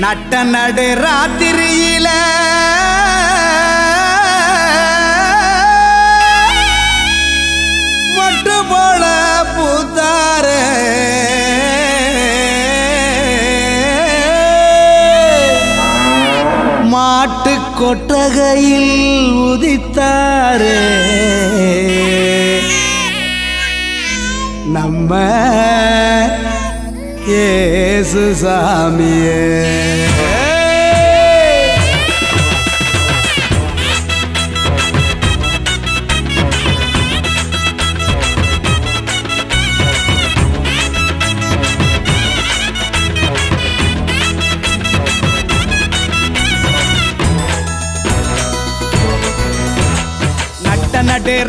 நட்ட நடு ராத்திரியில. மட்டு போல பூத்தார. மாட்டு கொட்டகையில் உதித்தாரு. நம்ம ஏசு சாமியே.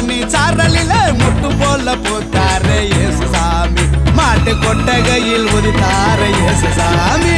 பண்ணி சாரலில முட்டு போல போத்தாரு இயேசு சாமி. மாட்டு கொட்டகையில் ஒரு உதித்தாரு இயேசு சாமி.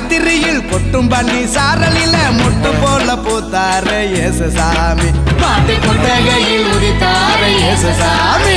ராத்திரியில் கொட்டும் பண்ணி சாரலில முட்டு போல பூத்தாரு இயேசு சாமி பாட்டு கொட்டகையில் உதித்தார இயேசு சாமி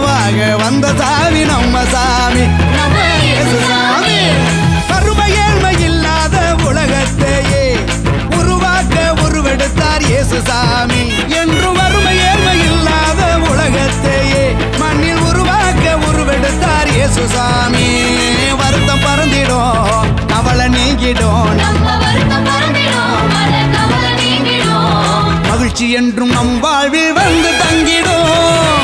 என்று வறுமை ஏழ்மை இல்லாத உலகத்தையே மண்ணில் உருவாக்க உருவெடுத்தார் இயேசு சாமி வருத்தம் பறந்திடும் கவலை நீங்கிடும். மகிழ்ச்சி என்றும் நம் வாழ்வில் வந்து தங்கிடும்.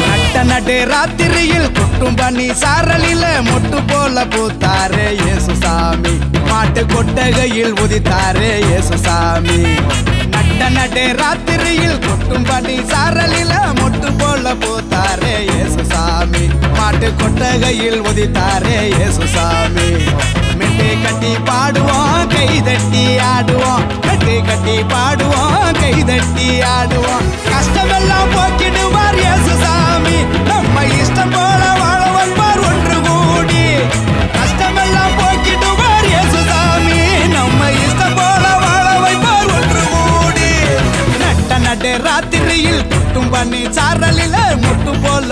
நட்ட நடு ராத்திரியில் கொட்டும் பண்ணி சாரலில மொட்டு போல பூத்தாரே இயேசு சாமி மாட்டு கொட்டகையில் உதித்தாரே இயேசு சாமி நட்ட ராத்திரியில் கொட்டும் பனி சாரலில மொட்டு போல போத்தாரே இயேசுசாமி. மாட்டு கொட்டகையில் உதித்தாரே இயேசுசாமி. மெட்டு கட்டி பாடுவோம் கை தட்டி ஆடுவோம். மெட்டு கட்டி பாடுவோம் கை தட்டி ஆடுவோம். பண்ணி சாரலில முட்டு போல